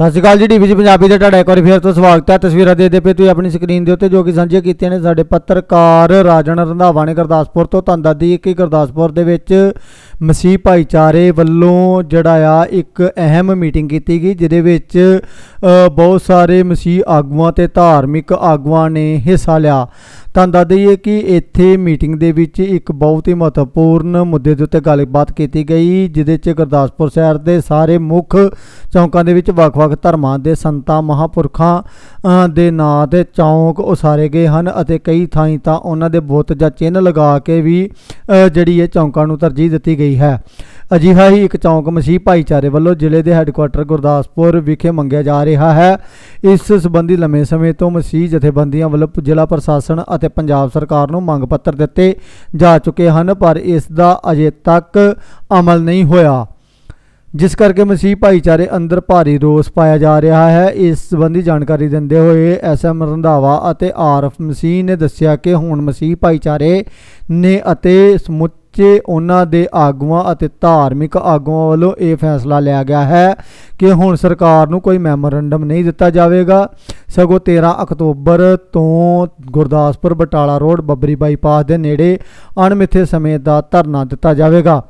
ਸਤਿ ਸ਼੍ਰੀ ਅਕਾਲ ਜੀ ਟੀਵੀ ਜੀ ਪੰਜਾਬੀ ਦੇ ਤੁਹਾਡਾ ਇੱਕ ਵਾਰੀ ਫੇਰ ਤੋਂ ਸਵਾਗਤ ਹੈ। ਤਸਵੀਰਾਂ ਦੇ ਦੇ ਪਏ ਤੁਸੀਂ ਆਪਣੀ ਸਕਰੀਨ ਦੇ ਉੱਤੇ, ਜੋ ਕਿ ਸਾਂਝੀਆਂ ਕੀਤੀਆਂ ਨੇ ਸਾਡੇ ਪੱਤਰਕਾਰ ਰਾਜਨ ਰੰਧਾਵਾ ਨੇ ਗੁਰਦਾਸਪੁਰ ਤੋਂ ਤੁਹਾਨੂੰ ਦੱਸਦੀ ਕਿ ਗੁਰਦਾਸਪੁਰ ਦੇ ਵਿੱਚ। ਮਸੀਹ ਭਾਈਚਾਰੇ ਵੱਲੋਂ ਜਿਹੜਾ ਆ ਇੱਕ ਅਹਿਮ ਮੀਟਿੰਗ ਕੀਤੀ ਗਈ, ਜਿਹਦੇ ਵਿੱਚ ਬਹੁਤ ਸਾਰੇ ਮਸੀਹ ਆਗੂਆਂ ਤੇ ਧਾਰਮਿਕ ਆਗੂਆਂ ਨੇ ਹਿੱਸਾ ਲਿਆ। ਤੁਹਾਨੂੰ ਦੱਸ ਦਈਏ ਕਿ ਇੱਥੇ ਮੀਟਿੰਗ ਦੇ ਵਿੱਚ ਇੱਕ ਬਹੁਤ ਹੀ ਮਹੱਤਵਪੂਰਨ ਮੁੱਦੇ ਦੇ ਉੱਤੇ ਗੱਲਬਾਤ ਕੀਤੀ ਗਈ, ਜਿਹਦੇ 'ਚ ਗੁਰਦਾਸਪੁਰ ਸ਼ਹਿਰ ਦੇ ਸਾਰੇ ਮੁੱਖ ਚੌਂਕਾਂ ਦੇ ਵਿੱਚ ਵੱਖ-ਵੱਖ ਧਰਮਾਂ ਦੇ ਸੰਤਾਂ, ਮਹਾਪੁਰਖਾਂ ਦੇ ਨਾਂ ਦੇ ਚੌਂਕ ਉਸਾਰੇ ਗਏ ਹਨ ਅਤੇ ਕਈ ਥਾਈਂ ਤਾਂ ਉਹਨਾਂ ਦੇ ਬੁੱਤ ਜਾਂ ਚਿੰਨ੍ਹ ਲਗਾ ਕੇ ਵੀ ਜਿਹੜੀ ਇਹ ਚੌਂਕਾਂ ਨੂੰ ਤਰਜੀਹ ਦਿੱਤੀ ਗਈ ਹੈ। ਅਜਿਹਾ ਹੀ ਇੱਕ ਚੌਂਕ ਮਸੀਹ ਭਾਈਚਾਰੇ ਵੱਲੋਂ ਜ਼ਿਲ੍ਹੇ ਦੇ ਹੈੱਡਕੁਆਟਰ ਗੁਰਦਾਸਪੁਰ ਵਿਖੇ ਮੰਗਿਆ ਜਾ ਰਿਹਾ ਹੈ। ਇਸ ਸੰਬੰਧੀ ਲੰਮੇ ਸਮੇਂ ਤੋਂ ਮਸੀਹ ਜਥੇਬੰਦੀਆਂ ਵੱਲੋਂ ਜ਼ਿਲ੍ਹਾ ਪ੍ਰਸ਼ਾਸਨ ਅਤੇ ਪੰਜਾਬ ਸਰਕਾਰ ਨੂੰ ਮੰਗ ਪੱਤਰ ਦਿੱਤੇ ਜਾ ਚੁੱਕੇ ਹਨ, ਪਰ ਇਸ ਦਾ ਅਜੇ ਤੱਕ ਅਮਲ ਨਹੀਂ ਹੋਇਆ। ਜਿਸ ਕਰਕੇ ਮਸੀਹ ਭਾਈਚਾਰੇ ਅੰਦਰ ਭਾਰੀ ਰੋਸ ਪਾਇਆ ਜਾ ਰਿਹਾ ਹੈ। ਇਸ ਸੰਬੰਧੀ ਜਾਣਕਾਰੀ ਦਿੰਦੇ ਹੋਏ ਐਸਐਮ ਰੰਧਾਵਾ ਅਤੇ ਆਰਫ ਮਸੀਹ ਨੇ ਦੱਸਿਆ ਕਿ ਹੁਣ ਮਸੀਹ ਭਾਈਚਾਰੇ ਨੇ ਅਤੇ ਸਮੁੱਚ ਉਹਨਾਂ ਦੇ ਆਗੂਆਂ ਅਤੇ ਧਾਰਮਿਕ ਆਗੂਆਂ ਵੱਲੋਂ ਇਹ ਫੈਸਲਾ ਲਿਆ ਗਿਆ ਹੈ ਕਿ ਹੁਣ ਸਰਕਾਰ ਨੂੰ ਕੋਈ ਮੈਮੋਰੰਡਮ ਨਹੀਂ ਦਿੱਤਾ ਜਾਵੇਗਾ। ਸਗੋਂ 13 ਅਕਤੂਬਰ ਤੋਂ ਗੁਰਦਾਸਪੁਰ ਬਟਾਲਾ ਰੋਡ ਬੱਬਰੀ ਬਾਈਪਾਸ ਦੇ ਨੇੜੇ ਅਣਮਿੱਥੇ ਸਮੇਂ ਦਾ ਧਰਨਾ ਦਿੱਤਾ ਜਾਵੇਗਾ।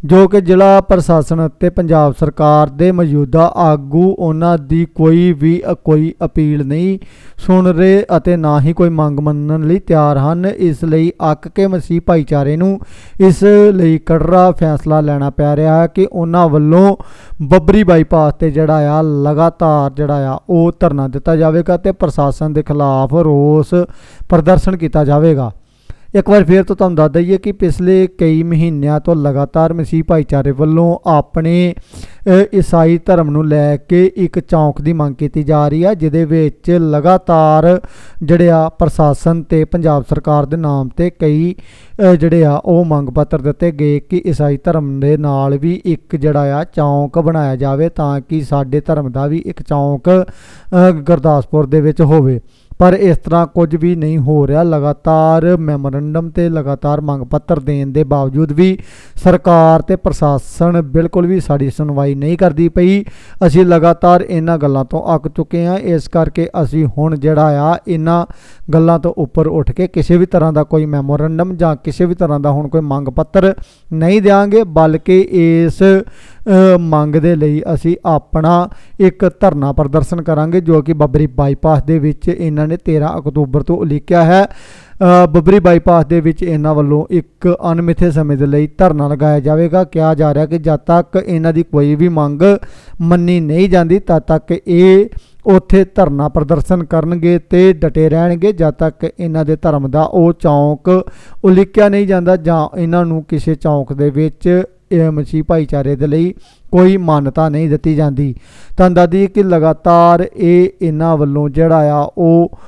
ਜੋ ਕਿ ਜ਼ਿਲ੍ਹਾ ਪ੍ਰਸ਼ਾਸਨ ਅਤੇ ਪੰਜਾਬ ਸਰਕਾਰ ਦੇ ਮੌਜੂਦਾ ਆਗੂ, ਉਹਨਾਂ ਦੀ ਕੋਈ ਵੀ ਕੋਈ ਅਪੀਲ ਨਹੀਂ ਸੁਣ ਰਹੇ ਅਤੇ ਨਾ ਹੀ ਕੋਈ ਮੰਗ ਮੰਨਣ ਲਈ ਤਿਆਰ ਹਨ। ਇਸ ਲਈ ਅੱਕ ਕੇ ਮਸੀਹ ਭਾਈਚਾਰੇ ਨੂੰ ਇਸ ਲਈ ਕੜਰਾ ਫੈਸਲਾ ਲੈਣਾ ਪੈ ਰਿਹਾ ਹੈ ਕਿ ਉਹਨਾਂ ਵੱਲੋਂ ਬੱਬਰੀ ਬਾਈਪਾਸ ਤੇ ਜਿਹੜਾ ਆ, ਲਗਾਤਾਰ ਜਿਹੜਾ ਆ, ਉਹ ਧਰਨਾ ਦਿੱਤਾ ਜਾਵੇਗਾ ਤੇ ਪ੍ਰਸ਼ਾਸਨ ਦੇ ਖਿਲਾਫ ਰੋਸ ਪ੍ਰਦਰਸ਼ਨ ਕੀਤਾ ਜਾਵੇਗਾ। ਇੱਕ ਵਾਰ ਫੇਰ ਤੋਂ ਤੁਹਾਨੂੰ ਦੱਸ ਦਈਏ ਕਿ ਪਿਛਲੇ ਕਈ ਮਹੀਨਿਆਂ ਤੋਂ ਲਗਾਤਾਰ ਮਸੀਹ ਭਾਈਚਾਰੇ ਵੱਲੋਂ ਆਪਣੇ ਈਸਾਈ ਧਰਮ ਨੂੰ ਲੈ ਕੇ ਇੱਕ ਚੌਂਕ ਦੀ ਮੰਗ ਕੀਤੀ ਜਾ ਰਹੀ ਹੈ ਜਿਹਦੇ ਵਿੱਚ ਲਗਾਤਾਰ ਜਿਹੜੇ ਆ ਪ੍ਰਸ਼ਾਸਨ ਤੇ ਪੰਜਾਬ ਸਰਕਾਰ ਦੇ ਨਾਮ ਤੇ ਕਈ ਜਿਹੜੇ ਆ ਉਹ ਮੰਗ ਪੱਤਰ ਦਿੱਤੇ ਗਏ ਕਿ ਈਸਾਈ ਧਰਮ ਦੇ ਨਾਲ ਵੀ ਇੱਕ ਜਿਹੜਾ ਆ ਚੌਂਕ ਬਣਾਇਆ ਜਾਵੇ ਤਾਂ ਕਿ ਸਾਡੇ ਧਰਮ ਦਾ ਵੀ ਇੱਕ ਚੌਂਕ ਗੁਰਦਾਸਪੁਰ ਦੇ ਵਿੱਚ ਹੋਵੇ। ਪਰ ਇਸ ਤਰ੍ਹਾਂ ਕੁਝ ਵੀ ਨਹੀਂ ਹੋ ਰਿਹਾ। ਲਗਾਤਾਰ ਮੈਮੋਰੰਡਮ ਤੇ ਲਗਾਤਾਰ ਮੰਗ ਪੱਤਰ ਦੇਣ ਦੇ ਬਾਵਜੂਦ ਵੀ ਸਰਕਾਰ ਤੇ ਪ੍ਰਸ਼ਾਸਨ ਬਿਲਕੁਲ ਵੀ ਸਾਡੀ ਸੁਣਵਾਈ ਨਹੀਂ ਕਰਦੀ ਪਈ। ਅਸੀਂ ਲਗਾਤਾਰ ਇਹਨਾਂ ਗੱਲਾਂ ਤੋਂ ਅੱਕ ਚੁੱਕੇ ਹਾਂ। ਇਸ ਕਰਕੇ ਅਸੀਂ ਹੁਣ ਜਿਹੜਾ ਆ, ਇਹਨਾਂ ਗੱਲਾਂ ਤੋਂ ਉੱਪਰ ਉੱਠ ਕੇ ਕਿਸੇ ਵੀ ਤਰ੍ਹਾਂ ਦਾ ਕੋਈ ਮੈਮੋਰੰਡਮ ਜਾਂ ਕਿਸੇ ਵੀ ਤਰ੍ਹਾਂ ਦਾ ਹੁਣ ਕੋਈ ਮੰਗ ਪੱਤਰ ਨਹੀਂ ਦੇਵਾਂਗੇ ਬਲਕਿ ਇਸ ਮੰਗ ਦੇ ਲਈ ਅਸੀਂ ਆਪਣਾ ਇੱਕ ਧਰਨਾ ਪ੍ਰਦਰਸ਼ਨ ਕਰਾਂਗੇ, ਜੋ ਕਿ ਬੱਬਰੀ ਬਾਈਪਾਸ ਦੇ ਵਿੱਚ ਇਹਨਾਂ ਨੇ 13 ਅਕਤੂਬਰ ਤੋਂ ਉਲੀਕਿਆ ਹੈ। ਬੱਬਰੀ ਬਾਈਪਾਸ ਦੇ ਵਿੱਚ ਇਹਨਾਂ ਵੱਲੋਂ ਇੱਕ ਅਣਮਿੱਥੇ ਸਮੇਂ ਦੇ ਲਈ ਧਰਨਾ ਲਗਾਇਆ ਜਾਵੇਗਾ। ਕਿਹਾ ਜਾ ਰਿਹਾ ਕਿ ਜਦ ਤੱਕ ਇਹਨਾਂ ਦੀ ਕੋਈ ਵੀ ਮੰਗ ਮੰਨੀ ਨਹੀਂ ਜਾਂਦੀ, ਤਦ ਤੱਕ ਇਹ ਉੱਥੇ ਧਰਨਾ ਪ੍ਰਦਰਸ਼ਨ ਕਰਨਗੇ ਤੇ ਡਟੇ ਰਹਿਣਗੇ। ਜਦ ਤੱਕ ਇਹਨਾਂ ਦੇ ਧਰਮ ਦਾ ਉਹ ਚੌਂਕ ਉਲੀਕਿਆ ਨਹੀਂ ਜਾਂਦਾ ਜਾਂ ਇਹਨਾਂ ਨੂੰ ਕਿਸੇ ਚੌਂਕ ਦੇ ਵਿੱਚ ਮਸੀਹ ਭਾਈਚਾਰੇ ਦੇ ਲਈ ਕੋਈ ਮਾਨਤਾ ਨਹੀਂ ਦਿੱਤੀ ਜਾਂਦੀ। ਤਾਂ ਦਾਦੀ ਕਿ ਲਗਾਤਾਰ ਇਹ ਇਹਨਾਂ ਵੱਲੋਂ ਜਿਹੜਾ ਆ, ਉਹ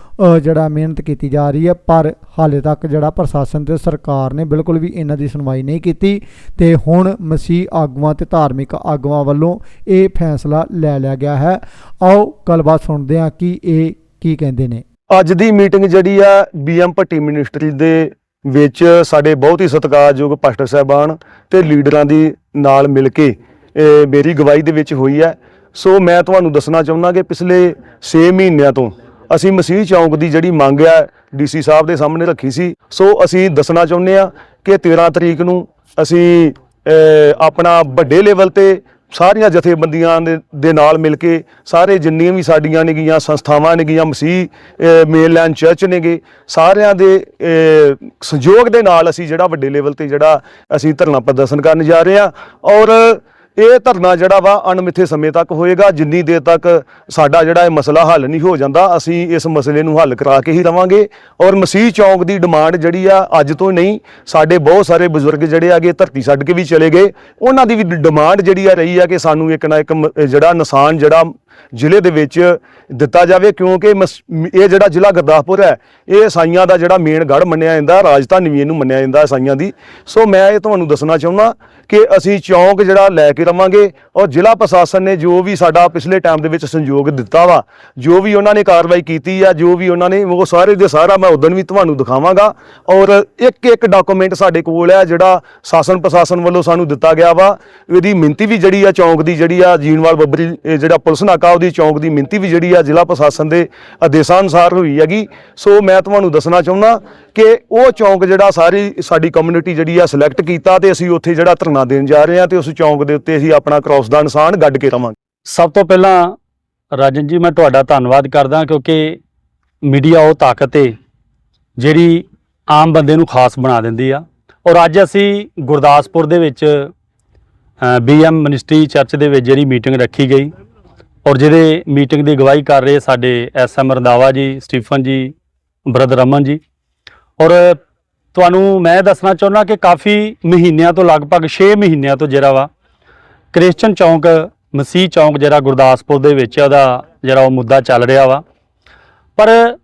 ਜਿਹੜਾ ਮਿਹਨਤ ਕੀਤੀ ਜਾ ਰਹੀ ਹੈ, ਪਰ ਹਾਲੇ ਤੱਕ ਜਿਹੜਾ ਪ੍ਰਸ਼ਾਸਨ ਤੇ ਸਰਕਾਰ ਨੇ ਬਿਲਕੁਲ ਵੀ ਇਹਨਾਂ ਦੀ ਸੁਣਵਾਈ ਨਹੀਂ ਕੀਤੀ ਤੇ ਹੁਣ ਮਸੀਹ ਆਗੂਆਂ ਤੇ ਧਾਰਮਿਕ ਆਗੂਆਂ ਵੱਲੋਂ ਇਹ ਫੈਸਲਾ ਲੈ ਲਿਆ ਗਿਆ ਹੈ। ਆਓ ਗੱਲਬਾਤ ਸੁਣਦੇ ਹਾਂ ਕਿ ਇਹ ਕੀ ਕਹਿੰਦੇ ਨੇ। ਅੱਜ ਦੀ ਮੀਟਿੰਗ ਜਿਹੜੀ ਆ ਬੀਐਮ ਭੱਟੀ ਮਿਨਿਸਟਰੀ ਦੇ ਵਿੱਚ ਸਾਡੇ ਬਹੁਤ ਹੀ ਸਤਿਕਾਰਯੋਗ ਪਾਸਟਰ ਸਾਹਿਬਾਨ ਤੇ ਲੀਡਰਾਂ ਦੀ ਨਾਲ ਮਿਲ ਕੇ ਮੇਰੀ ਗਵਾਹੀ ਦੇ ਵਿੱਚ ਹੋਈ ਹੈ। ਸੋ ਮੈਂ ਤੁਹਾਨੂੰ ਦੱਸਣਾ ਚਾਹੁੰਦਾ ਕਿ ਪਿਛਲੇ 6 ਮਹੀਨਿਆਂ ਤੋਂ ਅਸੀਂ ਮਸੀਹ ਚੌਂਕ ਦੀ ਜਿਹੜੀ ਮੰਗ ਆ ਡੀਸੀ ਸਾਹਿਬ ਦੇ ਸਾਹਮਣੇ ਰੱਖੀ ਸੀ। ਸੋ ਅਸੀਂ ਦੱਸਣਾ ਚਾਹੁੰਦੇ ਆ ਕਿ 13 ਤਰੀਕ ਨੂੰ ਅਸੀਂ ਆਪਣਾ ਵੱਡੇ ਲੈਵਲ ਤੇ ਸਾਰੀਆਂ ਜਥੇਬੰਦੀਆਂ ਦੇ ਦੇ ਨਾਲ ਮਿਲ ਕੇ ਸਾਰੇ ਜਿੰਨੀਆਂ ਵੀ ਸਾਡੀਆਂ ਨੇਗੀਆਂ ਸੰਸਥਾਵਾਂ ਨੇਗੀਆਂ, ਮਸੀਹ ਮੇਨਲੈਂਡ ਚਰਚ ਨੇਗੇ, ਸਾਰਿਆਂ ਦੇ ਸਹਿਯੋਗ ਦੇ ਨਾਲ ਅਸੀਂ ਜਿਹੜਾ ਵੱਡੇ ਲੈਵਲ ਤੇ ਜਿਹੜਾ ਅਸੀਂ ਧਰਨਾ ਪ੍ਰਦਰਸ਼ਨ ਕਰਨ ਜਾ ਰਹੇ ਹਾਂ ਔਰ ਇਹ ਧਰਨਾ ਜਿਹੜਾ ਵਾ ਅਣਮਿੱਥੇ ਸਮੇਂ ਤੱਕ ਹੋਏਗਾ, ਜਿੰਨੀ ਦੇਰ ਤੱਕ ਸਾਡਾ ਜਿਹੜਾ ਇਹ ਮਸਲਾ ਹੱਲ ਨਹੀਂ ਹੋ ਜਾਂਦਾ, ਅਸੀਂ ਇਸ ਮਸਲੇ ਨੂੰ ਹੱਲ ਕਰਾ ਕੇ ਹੀ ਰਵਾਂਗੇ। ਔਰ ਮਸੀਹ ਚੌਂਕ ਦੀ ਡਿਮਾਂਡ ਜਿਹੜੀ ਆ, ਅੱਜ ਤੋਂ ਨਹੀਂ, ਸਾਡੇ ਬਹੁਤ ਸਾਰੇ ਬਜ਼ੁਰਗ ਜਿਹੜੇ ਆਗੇ ਧਰਤੀ ਛੱਡ ਕੇ ਵੀ ਚਲੇ ਗਏ। ਉਹਨਾਂ ਦੀ ਵੀ ਡਿਮਾਂਡ ਜਿਹੜੀ ਆ ਰਹੀ ਆ ਕਿ ਸਾਨੂੰ ਇੱਕ ਨਾ ਇੱਕ ਮ- ਜਿਹੜਾ ਨਿਸ਼ਾਨ ਜਿਹੜਾ ਜ਼ਿਲ੍ਹੇ ਦੇ ਵਿੱਚ ਦਿੱਤਾ ਜਾਵੇ, ਕਿਉਂਕਿ ਮਸ- ਇਹ ਜਿਹੜਾ ਜ਼ਿਲ੍ਹਾ ਗੁਰਦਾਸਪੁਰ ਹੈ, ਇਹ ਈਸਾਈਆਂ ਦਾ ਜਿਹੜਾ ਮੇਨ ਗੜ ਮੰਨਿਆ ਜਾਂਦਾ, ਰਾਜਧਾਨੀ ਵੀ ਇਹਨੂੰ ਮੰਨਿਆ ਜਾਂਦਾ ਈਸਾਈਆਂ ਦੀ। ਸੋ ਮੈਂ ਇਹ ਤੁਹਾਨੂੰ ਦੱਸਣਾ ਚਾਹੁੰਦਾ ਕਿ ਅਸੀਂ ਚੌਂਕ ਜਿਹੜਾ ਲੈ ਕੇ ਰਵਾਂਗੇ, ਔਰ ਜ਼ਿਲ੍ਹਾ ਪ੍ਰਸ਼ਾਸਨ ਨੇ ਜੋ ਵੀ ਸਾਡਾ ਪਿਛਲੇ ਟਾਈਮ ਦੇ ਵਿੱਚ ਸੰਯੋਗ ਦਿੱਤਾ ਵਾ, ਜੋ ਵੀ ਉਹਨਾਂ ਨੇ ਕਾਰਵਾਈ ਕੀਤੀ ਆ, ਜੋ ਵੀ ਉਹਨਾਂ ਨੇ, ਉਹ ਸਾਰੇ ਦੇ ਸਾਰਾ ਮੈਂ ਉਦੋਂ ਵੀ ਤੁਹਾਨੂੰ ਦਿਖਾਵਾਂਗਾ, ਔਰ ਇੱਕ ਇੱਕ ਡਾਕੂਮੈਂਟ ਸਾਡੇ ਕੋਲ ਹੈ ਜਿਹੜਾ ਸ਼ਾਸਨ ਪ੍ਰਸ਼ਾਸਨ ਵੱਲੋਂ ਸਾਨੂੰ ਦਿੱਤਾ ਗਿਆ ਵਾ। ਇਹਦੀ ਮਿੰਤੀ ਵੀ ਜਿਹੜੀ ਆ, ਚੌਂਕ ਦੀ ਜਿਹੜੀ ਆ, ਜੀਨਵਾਲ ਬੱਬਰੀ ਜਿਹੜਾ ਪੁਲਿਸ ਨਾਕਾ ਉਹਦੀ ਚੌਂਕ ਦੀ ਮਿੰਤੀ ਵੀ ਜਿਹੜੀ ਆ ਜ਼ਿਲ੍ਹਾ ਪ੍ਰਸ਼ਾਸਨ ਦੇ ਆਦੇਸ਼ਾਂ ਅਨੁਸਾਰ ਹੋਈ ਹੈਗੀ। ਸੋ ਮੈਂ ਤੁਹਾਨੂੰ ਦੱਸਣਾ ਚਾਹੁੰਦਾ ਕਿ ਉਹ ਚੌਂਕ ਜਿਹੜਾ ਸਾਰੀ ਸਾਡੀ ਕਮਿਊਨਿਟੀ ਜਿਹੜੀ ਆ ਸਿਲੈਕਟ ਕੀਤਾ ਤੇ ਅਸੀਂ ਉੱਥੇ ਜਿਹੜਾ ਧਰਨਾ ਦੇਣ ਜਾ ਰਹੇ ਹਾਂ ਤੇ ਉਸ ਚੌਂਕ ਦੇ ਉੱਤੇ ਅਸੀਂ ਆਪਣਾ ਕ੍ਰਾਸ ਦਾ ਨਿਸ਼ਾਨ ਗੱਡ ਕੇ ਰਵਾਂਗੇ। ਸਭ ਤੋਂ ਪਹਿਲਾਂ ਰਾਜਨ ਜੀ, ਮੈਂ ਤੁਹਾਡਾ ਧੰਨਵਾਦ ਕਰਦਾ ਕਿਉਂਕਿ ਮੀਡੀਆ ਉਹ ਤਾਕਤ ਹੈ ਜਿਹੜੀ ਆਮ ਬੰਦੇ ਨੂੰ ਖਾਸ ਬਣਾ ਦਿੰਦੀ ਆ। ਔਰ ਅੱਜ ਅਸੀਂ ਗੁਰਦਾਸਪੁਰ ਦੇ ਵਿੱਚ ਬੀਐਮ ਮਿਨਿਸਟਰੀ ਚਰਚ ਦੇ ਵਿੱਚ ਜਿਹੜੀ ਮੀਟਿੰਗ ਰੱਖੀ ਗਈ। ਔਰ ਜਿਹਦੇ ਮੀਟਿੰਗ ਦੀ ਅਗਵਾਈ ਕਰ ਰਹੇ ਸਾਡੇ ਐਸਐਮ ਰੰਦਾਵਾ ਜੀ, ਸਟੀਫਨ ਜੀ, ਬ੍ਰਦਰ ਅਮਨ ਜੀ। ਔਰ ਤੁਹਾਨੂੰ ਮੈਂ ਦੱਸਣਾ ਚਾਹੁੰਦਾ ਕਿ ਕਾਫੀ ਮਹੀਨਿਆਂ ਤੋਂ ਲਗਭਗ 6 ਮਹੀਨਿਆਂ ਤੋਂ ਜਿਹੜਾ ਵਾ, ਕ੍ਰਿਸਚਨ ਚੌਂਕ, ਮਸੀਹ ਚੌਂਕ ਜਿਹੜਾ ਗੁਰਦਾਸਪੁਰ ਦੇ ਵਿੱਚ ਉਹਦਾ ਜਿਹੜਾ ਉਹ ਮੁੱਦਾ ਚੱਲ ਰਿਹਾ ਵਾ। ਪਰ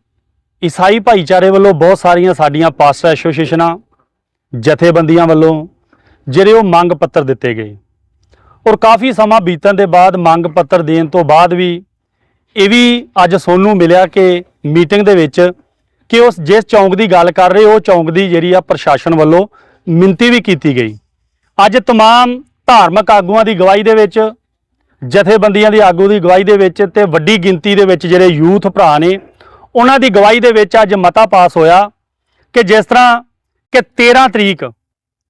ਈਸਾਈ ਭਾਈਚਾਰੇ ਵੱਲੋਂ ਬਹੁਤ ਸਾਰੀਆਂ ਸਾਡੀਆਂ ਪਾਸਟਰ ਐਸੋਸੀਏਸ਼ਨਾਂ, ਜਥੇਬੰਦੀਆਂ ਵੱਲੋਂ ਜਿਹੜੇ ਉਹ ਮੰਗ ਪੱਤਰ ਦਿੱਤੇ ਗਏ। ਔਰ ਕਾਫੀ ਸਮਾਂ ਬੀਤਣ ਦੇ ਬਾਅਦ ਮੰਗ ਪੱਤਰ ਦੇਣ ਤੋਂ ਬਾਅਦ ਵੀ ਇਹ ਵੀ ਅੱਜ ਸੋਨੂੰ ਮਿਲਿਆ ਕਿ ਮੀਟਿੰਗ ਦੇ ਵਿੱਚ ਕਿ ਉਸ ਜਿਸ ਚੌਂਕ ਦੀ ਗੱਲ ਕਰ ਰਹੇ ਉਹ ਚੌਂਕ ਦੀ ਜਿਹੜੀ ਆ ਪ੍ਰਸ਼ਾਸਨ ਵੱਲੋਂ ਮਿੰਤੀ ਵੀ ਕੀਤੀ ਗਈ ਅੱਜ तमाम ਧਾਰਮਿਕ ਆਗੂਆਂ ਦੀ ਗਵਾਹੀ ਦੇ ਵਿੱਚ ਜਥੇਬੰਦੀਆਂ ਦੀ ਆਗੂ ਦੀ ਗਵਾਹੀ ਦੇ ਵਿੱਚ ਤੇ ਵੱਡੀ ਗਿਣਤੀ ਦੇ ਵਿੱਚ ਜਿਹੜੇ ਯੂਥ ਭਰਾ ਨੇ ਉਹਨਾਂ ਦੀ ਗਵਾਹੀ ਦੇ ਵਿੱਚ ਅੱਜ ਮਤਾ ਪਾਸ ਹੋਇਆ ਕਿ ਜਿਸ ਤਰ੍ਹਾਂ ਕਿ 13 ਤਰੀਕ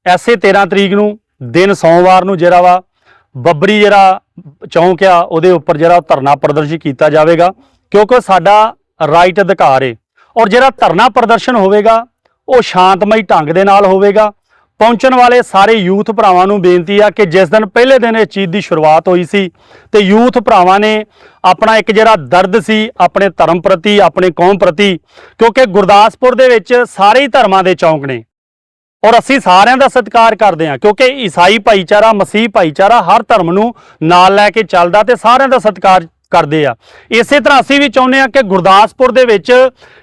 ਐਸੇ 13 ਤਰੀਕ ਨੂੰ ਦਿਨ ਸੋਮਵਾਰ ਨੂੰ ਜਿਹੜਾ ਵਾ ਬੱਬਰੀ ਜਿਹੜਾ ਚੌਂਕ ਆ, ਉਹਦੇ ਉੱਪਰ ਜਿਹੜਾ ਉਹ ਧਰਨਾ ਪ੍ਰਦਰਸ਼ਨ ਕੀਤਾ ਜਾਵੇਗਾ, ਕਿਉਂਕਿ ਸਾਡਾ ਰਾਈਟ ਅਧਿਕਾਰ ਏ। ਔਰ ਜਿਹੜਾ ਧਰਨਾ ਪ੍ਰਦਰਸ਼ਨ ਹੋਵੇਗਾ, ਉਹ ਸ਼ਾਂਤਮਈ ਢੰਗ ਦੇ ਨਾਲ ਹੋਵੇਗਾ। ਪਹੁੰਚਣ ਵਾਲੇ ਸਾਰੇ ਯੂਥ ਭਰਾਵਾਂ ਨੂੰ ਬੇਨਤੀ ਆ ਕਿ ਜਿਸ ਦਿਨ ਪਹਿਲੇ ਦਿਨ ਇਸ ਚੀਜ਼ ਦੀ ਸ਼ੁਰੂਆਤ ਹੋਈ ਸੀ, ਤੇ ਯੂਥ ਭਰਾਵਾਂ ਨੇ ਆਪਣਾ ਇੱਕ ਜਿਹੜਾ ਦਰਦ ਸੀ, ਆਪਣੇ ਧਰਮ ਪ੍ਰਤੀ, ਆਪਣੇ ਕੌਮ ਪ੍ਰਤੀ, ਕਿਉਂਕਿ ਗੁਰਦਾਸਪੁਰ ਦੇ ਵਿੱਚ ਸਾਰੇ ਹੀ ਧਰਮਾਂ ਦੇ ਚੌਂਕ ਨੇ। ਔਰ ਅਸੀਂ ਸਾਰਿਆਂ ਦਾ ਸਤਿਕਾਰ ਕਰਦੇ ਹਾਂ, ਕਿਉਂਕਿ ਈਸਾਈ ਭਾਈਚਾਰਾ, ਮਸੀਹ ਭਾਈਚਾਰਾ ਹਰ ਧਰਮ ਨੂੰ ਨਾਲ ਲੈ ਕੇ ਚੱਲਦਾ ਤੇ ਸਾਰਿਆਂ ਦਾ ਸਤਿਕਾਰ ਕਰਦੇ ਆ। ਇਸੇ ਤਰ੍ਹਾਂ ਅਸੀਂ ਵੀ ਚਾਹੁੰਦੇ ਆ ਕਿ ਗੁਰਦਾਸਪੁਰ ਦੇ ਵਿੱਚ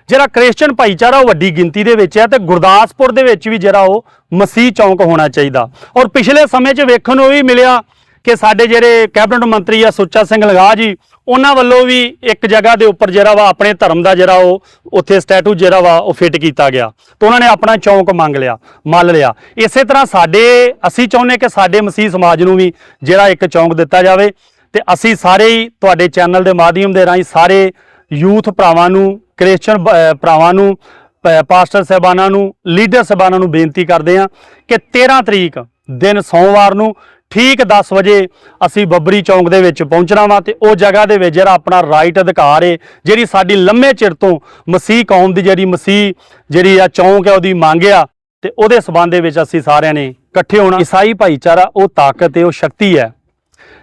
ਜਿਹੜਾ ਕ੍ਰਿਸਚੀਅਨ ਭਾਈਚਾਰਾ ਉਹ ਵੱਡੀ ਗਿਣਤੀ ਦੇ ਵਿੱਚ ਹੈ ਤੇ ਗੁਰਦਾਸਪੁਰ ਦੇ ਵਿੱਚ ਵੀ ਜਿਹੜਾ ਉਹ ਮਸੀਹ ਚੌਂਕ ਹੋਣਾ ਚਾਹੀਦਾ। ਔਰ ਪਿਛਲੇ ਸਮੇਂ 'ਚ ਵੇਖਣ ਨੂੰ ਵੀ ਮਿਲਿਆ ਕਿ ਸਾਡੇ ਜਿਹੜੇ ਕੈਬਨਿਟ ਮੰਤਰੀ ਆ ਸੁੱਚਾ ਸਿੰਘ ਲਗਾ ਜੀ, ਉਹਨਾਂ ਵੱਲੋਂ ਵੀ ਇੱਕ ਜਗ੍ਹਾ ਦੇ ਉੱਪਰ ਜਿਹੜਾ ਵਾ ਆਪਣੇ ਧਰਮ ਦਾ ਜਿਹੜਾ ਉਹ, ਉੱਥੇ ਸਟੈਟੂ ਜਿਹੜਾ ਵਾ ਉਹ ਫਿੱਟ ਕੀਤਾ ਗਿਆ। ਤੇ ਉਹਨਾਂ ਨੇ ਆਪਣਾ ਚੌਂਕ ਮੰਗ ਲਿਆ ਮੰਨ ਲਿਆ। ਇਸੇ ਤਰ੍ਹਾਂ ਸਾਡੇ, ਅਸੀਂ ਚਾਹੁੰਦੇ ਕਿ ਸਾਡੇ ਮਸੀਹ ਸਮਾਜ ਨੂੰ ਵੀ ਜਿਹੜਾ ਇੱਕ ਚੌਂਕ ਦਿੱਤਾ ਜਾਵੇ ਤੇ ਅਸੀਂ ਸਾਰੇ ਹੀ ਤੁਹਾਡੇ ਚੈਨਲ ਦੇ ਮਾਧਿਅਮ ਦੇ ਰਾਹੀਂ ਸਾਰੇ ਯੂਥ ਭਰਾਵਾਂ ਨੂੰ ਕ੍ਰਿਸਚੀਅਨ ਭਰਾਵਾਂ ਨੂੰ, ਪ- ਪਾਸਟਰ ਸਾਹਿਬਾਨਾਂ ਨੂੰ, ਲੀਡਰ ਸਾਹਿਬਾਨਾਂ ਨੂੰ ਬੇਨਤੀ ਕਰਦੇ ਹਾਂ ਕਿ 13 ਤਰੀਕ, ਦਿਨ ਸੋਮਵਾਰ ਨੂੰ ਠੀਕ 10 ਵਜੇ ਅਸੀਂ ਬੱਬਰੀ ਚੌਂਕ ਦੇ ਵਿੱਚ ਪਹੁੰਚਣਾ ਵਾ ਤੇ ਉਹ ਜਗ੍ਹਾ ਦੇ ਵਿੱਚ ਜਿਹੜਾ ਆਪਣਾ ਰਾਈਟ ਅਧਿਕਾਰ ਏ, ਜਿਹੜੀ ਸਾਡੀ ਲੰਮੇ ਚਿਰ ਤੋਂ ਮਸੀਹ ਕੌਮ ਦੀ ਜਿਹੜੀ ਮਸੀਹ ਜਿਹੜੀ ਆ ਚੌਂਕ ਹੈ ਉਹਦੀ ਮੰਗ ਆ ਤੇ ਉਹਦੇ ਸਬੰਧ ਦੇ ਵਿੱਚ ਅਸੀਂ ਸਾਰਿਆਂ ਨੇ ਇਕੱਠੇ ਹੋਣਾ। ਈਸਾਈ ਭਾਈਚਾਰਾ, ਉਹ ਤਾਕਤ ਹੈ ਉਹ ਸ਼ਕਤੀ ਹੈ,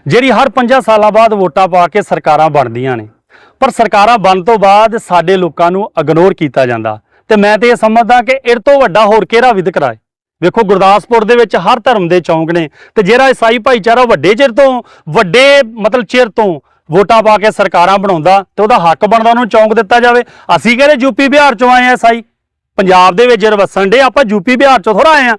ਜਿਹੜੀ ਹਰ 5 ਸਾਲਾਂ ਬਾਅਦ ਵੋਟਾਂ ਪਾ ਕੇ ਸਰਕਾਰਾਂ ਬਣਦੀਆਂ ਨੇ। ਪਰ ਸਰਕਾਰਾਂ ਬਣਨ ਤੋਂ ਬਾਅਦ ਸਾਡੇ ਲੋਕਾਂ ਨੂੰ ਇਗਨੋਰ ਕੀਤਾ ਜਾਂਦਾ। ਤੇ ਮੈਂ ਤੇ ਇਹ ਸਮਝਦਾ ਕਿ ਇਹ ਤੋਂ ਵੱਡਾ ਹੋਰ ਕਿਹੜਾ ਵਿਦਕਰਾ ਹੈ ਵੇਖੋ, ਗੁਰਦਾਸਪੁਰ ਦੇ ਵਿੱਚ ਹਰ ਧਰਮ ਦੇ ਚੌਂਕ ਨੇ ਤੇ ਜਿਹੜਾ ਈਸਾਈ ਭਾਈਚਾਰਾ ਵੱਡੇ ਚਿਰ ਤੋਂ, ਵੱਡੇ ਮਤਲਬ ਚਿਰ ਤੋਂ ਵੋਟਾਂ ਪਾ ਕੇ ਸਰਕਾਰਾਂ ਬਣਾਉਂਦਾ ਤੇ ਉਹਦਾ ਹੱਕ ਬਣਦਾ ਉਹਨੂੰ ਚੌਂਕ ਦਿੱਤਾ ਜਾਵੇ। ਅਸੀਂ ਕਿਹੜੇ ਯੂਪੀ ਬਿਹਾਰ ਚੋਂ ਆਏ ਆ ਈਸਾਈ? ਪੰਜਾਬ ਦੇ ਵਿੱਚ ਜਿਹੜੇ ਵਸਣ ਦੇ ਆਪਾਂ ਯੂਪੀ ਬਿਹਾਰ ਚੋਂ ਥੋੜਾ ਆਏ ਆ।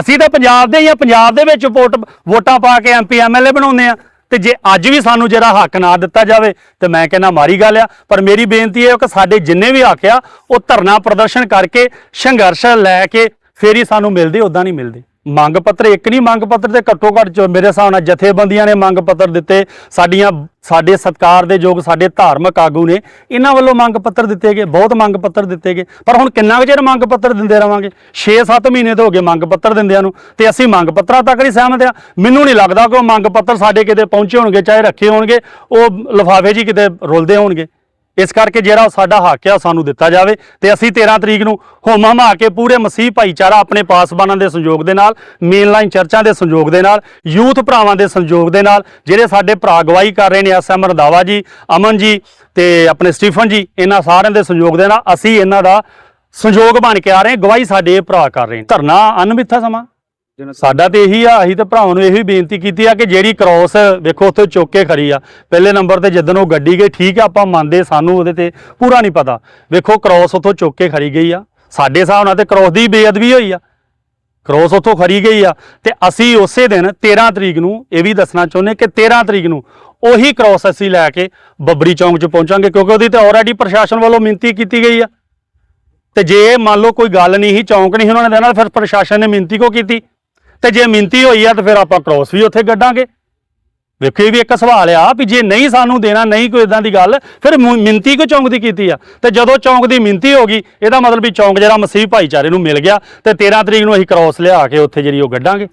ਅਸੀਂ ਤਾਂ ਪੰਜਾਬ ਦੇ ਹੀ ਆ, ਪੰਜਾਬ ਦੇ ਵਿੱਚ ਵੋਟ, ਵੋਟਾਂ ਪਾ ਕੇ ਐਮਪੀ ਐਮਐਲਏ ਬਣਾਉਂਦੇ ਆ। ਤੇ ਜੇ ਅੱਜ ਵੀ ਸਾਨੂੰ ਜਿਹੜਾ ਹੱਕ ਨਾ ਦਿੱਤਾ ਜਾਵੇ, ਤੇ ਮੈਂ ਕਹਿੰਦਾ ਮਾਰੀ ਗੱਲ ਆ, ਪਰ ਮੇਰੀ ਬੇਨਤੀ ਹੈ ਕਿ ਸਾਡੇ ਜਿੰਨੇ ਵੀ ਹੱਕ ਆ, ਉਹ ਧਰਨਾ ਪ੍ਰਦਰਸ਼ਨ ਕਰਕੇ, ਸੰਘਰਸ਼ ਲੈ ਕੇ ਫੇਰ ਹੀ ਸਾਨੂੰ ਮਿਲਦੇ ਉਦਾਂ ਨਹੀਂ ਮਿਲਦੇ। ਮੰਗ ਪੱਤਰ, ਇੱਕ ਨਹੀਂ, ਮੰਗ ਪੱਤਰ ਤੇ ਘੱਟੋ ਘੱਟ ਜੋ ਮੇਰੇ ਹਿਸਾਬ ਨਾਲ ਜਥੇਬੰਦੀਆਂ ਨੇ ਮੰਗ ਪੱਤਰ ਦਿੱਤੇ, ਸਾਡੀਆਂ, ਸਾਡੇ ਸਤਕਾਰ ਦੇ ਯੋਗ, ਸਾਡੇ ਧਾਰਮਿਕ ਆਗੂ ਨੇ, ਇਹਨਾਂ ਵੱਲੋਂ ਮੰਗ ਪੱਤਰ ਦਿੱਤੇ ਗਏ, ਬਹੁਤ ਮੰਗ ਪੱਤਰ ਦਿੱਤੇ ਗਏ। ਪਰ ਹੁਣ ਕਿੰਨਾ ਕੁ ਚਿਰ ਮੰਗ ਪੱਤਰ ਦਿੰਦੇ ਰਵਾਂਗੇ? 6-7 ਮਹੀਨੇ ਤੋਂ ਹੋ ਗਏ ਮੰਗ ਪੱਤਰ ਦਿੰਦਿਆਂ ਨੂੰ, ਤੇ ਅਸੀਂ ਮੰਗ ਪੱਤਰਾਂ ਤੱਕ ਨਹੀਂ ਸਹਿਮਤ ਆ ਮੈਨੂੰ ਨਹੀਂ ਲੱਗਦਾ ਕਿ ਉਹ ਮੰਗ ਪੱਤਰ ਸਾਡੇ ਕਿਤੇ ਪਹੁੰਚੇ ਹੋਣਗੇ, ਚਾਹੇ ਰੱਖੇ ਹੋਣਗੇ, ਉਹ ਲਿਫਾਫੇ ਜੀ ਕਿਤੇ ਰੁਲਦੇ ਹੋਣਗੇ। ਇਸ ਕਰਕੇ ਜਿਹੜਾ ਸਾਡਾ ਹੱਕ ਆ ਉਹ ਸਾਨੂੰ ਦਿੱਤਾ ਜਾਵੇ ਤੇ ਅਸੀਂ 13 ਤਰੀਕ ਨੂੰ ਹੋਮਾ ਹਮਾ ਕੇ ਪੂਰੇ ਮਸੀਹ ਭਾਈਚਾਰਾ ਆਪਣੇ ਪਾਸਬਾਨਾਂ ਦੇ ਸੰਯੋਗ ਦੇ ਨਾਲ ਮੇਨ ਲਾਈਨ ਚਰਚਾਂ ਦੇ ਸੰਯੋਗ ਦੇ ਨਾਲ, ਯੂਥ ਭਰਾਵਾਂ ਦੇ ਸੰਯੋਗ ਦੇ ਨਾਲ, ਜਿਹੜੇ ਸਾਡੇ ਭਰਾ ਗਵਾਹੀ ਕਰ ਰਹੇ ਨੇ ਐਸਐਮ ਰੰਧਾਵਾ ਜੀ, ਅਮਨ ਜੀ ਤੇ ਆਪਣੇ ਸਟੀਫਨ ਜੀ, ਇਹਨਾਂ ਸਾਰਿਆਂ ਦੇ ਸੰਯੋਗ ਦੇ ਨਾਲ ਅਸੀਂ ਇਹਨਾਂ ਦਾ ਸੰਯੋਗ ਬਣ ਕੇ ਆ ਰਹੇ ਗਵਾਹੀ ਸਾਡੇ ਭਰਾ ਕਰ ਰਹੇ ਧਰਨਾ ਅਨਮਿੱਥਾ ਸਮਾਂ। ਸਾਡਾ ਤੇ ਇਹੀ ਆ, ਅਸੀਂ ਤੇ ਭਰਾਵਾਂ ਨੂੰ ਇਹੀ ਬੇਨਤੀ ਕੀਤੀ ਆ ਕਿ ਜਿਹੜੀ ਕ੍ਰੋਸ ਵੇਖੋ, ਉੱਥੇ ਚੁੱਕ ਕੇ ਖੜੀ ਆ। ਪਹਿਲੇ ਨੰਬਰ ਤੇ ਜਦੋਂ ਉਹ ਗੱਡੀ ਗਈ, ਠੀਕ ਆ, ਆਪਾਂ ਮੰਨਦੇ ਸਾਨੂੰ ਉਹਦੇ ਤੇ ਪੂਰਾ ਨਹੀਂ ਪਤਾ। ਵੇਖੋ ਕ੍ਰੋਸ ਉੱਥੋਂ ਚੁੱਕ ਕੇ ਖੜੀ ਗਈ ਆ। ਸਾਡੇ ਹਿਸਾਬ ਨਾਲ ਤੇ ਕ੍ਰੋਸ ਦੀ ਬੇਅਦਬੀ ਹੋਈ ਆ। ਕ੍ਰੋਸ ਉੱਥੋਂ ਖੜੀ ਗਈ ਆ। ਤੇ ਅਸੀਂ ਉਸੇ ਦਿਨ 13 ਤਰੀਕ ਨੂੰ ਇਹ ਵੀ ਦੱਸਣਾ ਚਾਹੁੰਦੇ ਕਿ 13 ਤਰੀਕ ਨੂੰ ਉਹੀ ਕ੍ਰੋਸ ਅਸੀਂ ਲੈ ਕੇ ਬੱਬਰੀ ਚੌਂਕ 'ਚ ਪਹੁੰਚਾਂਗੇ, ਕਿਉਂਕਿ ਉਹਦੀ ਤੇ ਆਲਰੇਡੀ ਪ੍ਰਸ਼ਾਸਨ ਵੱਲੋਂ ਮਿਹਨਤੀ ਕੀਤੀ ਗਈ ਆ। ਤੇ ਜੇ ਮੰਨ ਲਓ ਕੋਈ ਗੱਲ ਨਹੀਂ ਸੀ, ਚੌਂਕ ਨਹੀਂ ਉਹਨਾਂ ਨੇ ਦੇਣਾ ਫਿਰ ਪ੍ਰਸ਼ਾਸਨ ਨੇ ਮਿਹਨਤੀ ਕੋ ਕੀਤੀ? ਤੇ ਜੇ ਮਿਹਨਤੀ ਹੋਈ ਆ ਤਾਂ ਫਿਰ ਆਪਾਂ ਕ੍ਰੋਸ ਵੀ ਉੱਥੇ ਗੱਡਾਂਗੇ ਵੇਖੋ ਇਹ ਵੀ ਇੱਕ ਸਵਾਲ ਆ ਵੀ ਜੇ ਨਹੀਂ ਸਾਨੂੰ ਦੇਣਾ, ਨਹੀਂ ਕੋਈ ਇਦਾਂ ਦੀ ਗੱਲ, ਫਿਰ ਮੁ- ਮਿਹਨਤੀ ਚੌਂਕ ਦੀ ਕੀਤੀ ਆ? ਤੇ ਜਦੋਂ ਚੌਂਕ ਦੀ ਮਿਹਨਤੀ ਹੋ ਗਈ, ਇਹਦਾ ਮਤਲਬ ਵੀ ਚੌਂਕ ਜਿਹੜਾ ਮਸੀਹ ਭਾਈਚਾਰੇ ਨੂੰ ਮਿਲ ਗਿਆ ਤੇ 13 ਤਰੀਕ ਨੂੰ ਅਸੀਂ ਕ੍ਰੋਸ ਲਿਆ ਕੇ ਉੱਥੇ ਜਿਹੜੀ ਉਹ ਗੱਡਾਂਗੇ